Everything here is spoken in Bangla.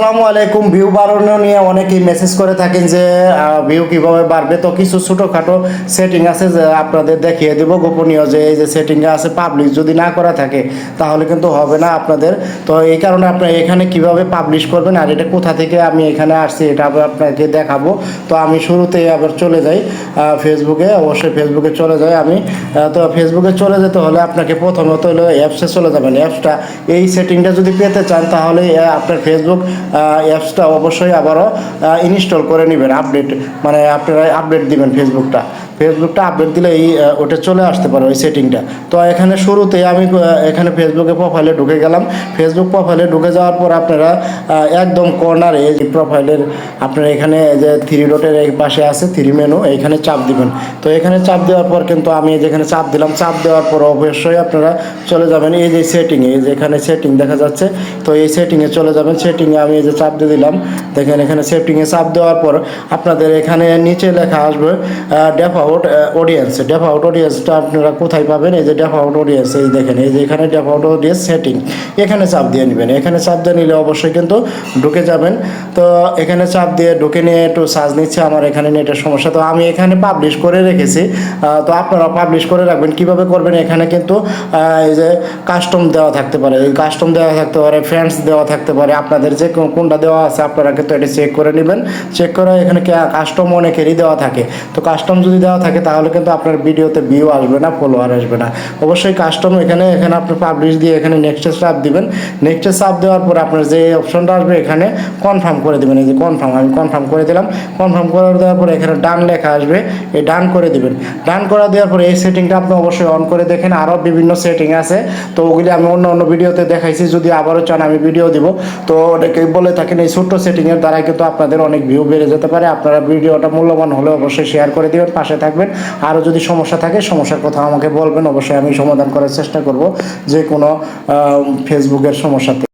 আসসালামু আলাইকুম ভিউ বাড়ানো নিয়ে অনেকেই মেসেজ করে থাকেন যে ভিউ কীভাবে বাড়বে। তো কিছু ছোটোখাটো সেটিং আছে যে আপনাদের দেখিয়ে দেবো। গোপনীয় যে এই যে সেটিংটা আছে পাবলিশ যদি না করা থাকে, তাহলে কিন্তু হবে না আপনাদের। তো এই কারণে আপনার এখানে কীভাবে পাবলিশ করবেন আর এটা কোথা থেকে আমি এখানে আসছি, এটা আবার আপনাকে দেখাবো। তো আমি শুরুতেই আবার চলে যাই ফেসবুকে অবশ্যই ফেসবুকে চলে যাই আমি। তো ফেসবুকে চলে যেতে হলে আপনাকে প্রথমত হলো অ্যাপসে চলে যাবেন। অ্যাপসটা এই সেটিংটা যদি পেতে চান, তাহলে আপনার ফেসবুক অ্যাপসটা অবশ্যই আবারও ইনস্টল করে নেবেন আপডেট মানে আপনারা আপডেট দিবেন ফেসবুকটা ফেসবুকটা আপডেট দিলে এই ওটা চলে আসতে পারে ওই সেটিংটা তো এখানে শুরুতে আমি এখানে ফেসবুকে প্রোফাইলে ঢুকে গেলাম। ফেসবুক প্রোফাইলে ঢুকে যাওয়ার পর আপনারা একদম কর্নারে এই প্রোফাইলের আপনারা এখানে যে থ্রি ডটের এই পাশে আছে থ্রি মেনু এইখানে চাপ দিবেন। তো এখানে চাপ দেওয়ার পর কিন্তু আমি যেখানে চাপ দিলাম, চাপ দেওয়ার পর অবশ্যই আপনারা চলে যাবেন এই যে সেটিংয়ে এই যে এখানে সেটিং দেখা যাচ্ছে। তো এই সেটিংয়ে চলে যাবেন সেটিংয়ে আমি এই যে চাপ দিয়ে দিলাম। দেখেন এখানে সেটিংয়ে চাপ দেওয়ার পর আপনাদের এখানে নিচে লেখা আসবে deaf out audience deaf out অডিয়েন্সটা আপনারা কোথায় পাবেন? এই যে ডেফ আউট অডিয়েন্স এই দেখেন, এই যে এখানে ডেফ আউট অডিয়েন্স সেটিং এখানে চাপ দিয়ে নেবেন। এখানে চাপ দিয়ে নিলে অবশ্যই কিন্তু ঢুকে যাবেন। তো এখানে চাপ দিয়ে ঢুকে নিয়ে একটু সার্চ নিচ্ছে আমার এখানে নেটের সমস্যা। তো আমি এখানে পাবলিশ করে রেখেছি। তো আপনারা পাবলিশ করে রাখবেন। কীভাবে করবেন? এখানে কিন্তু এই যে কাস্টম দেওয়া থাকতে পারে। এই কাস্টম দেওয়া থাকতে পারে ফ্রেন্ডস দেওয়া থাকতে পারে। আপনাদের যে কোন- কোনটা দেওয়া আছে, আপনারা কিন্তু এটা চেক করে নেবেন। চেক করে এখানে কাস্টম অনেকেরই দেওয়া থাকে। তো কাস্টম যদি দেওয়া থাকে, তাহলে কিন্তু আপনার ভিডিওতে ভিউ আসবে না ফলোয়ার আসবে না। অবশ্যই কাস্টম এখানে এখানে আপনি পাবলিশ দিয়ে এখানে নেক্সটে চাপ দিবেন। নেক্সটে চাপ দেওয়ার পর আপনার যে অপশনটা আসবে, এখানে কনফার্ম করে দেবেন। এই যে কনফার্ম আমি কনফার্ম করে দিলাম। কনফার্ম করে দেওয়ার পরে এখানে ডান লেখা আসবে। এই ডান করে দিবেন। ডান করে দেওয়ার পরে এই সেটিংটা আপনি অবশ্যই অন করে দেখেন। আরও বিভিন্ন সেটিং আছে। তো ওগুলি আমি অন্য অন্য ভিডিওতে দেখাইছি। যদি আবারও চান, আমি ভিডিও দিব। তো অনেকেই বলে থাকেন, এই ছোট্ট সেটিংয়ের দ্বারা কিন্তু আপনাদের অনেক ভিউ বেড়ে যেতে পারে। আপনারা ভিডিওটা মূল্যবান হলে অবশ্যই শেয়ার করে দিবেন। পাশে থাকবেন আরও যদি সমস্যা থাকে, সমস্যার কথা আমাকে বলবেন। অবশ্যই আমি সমাধান করার চেষ্টা করব। যে কোনো ফেসবুকের সমস্যাতে।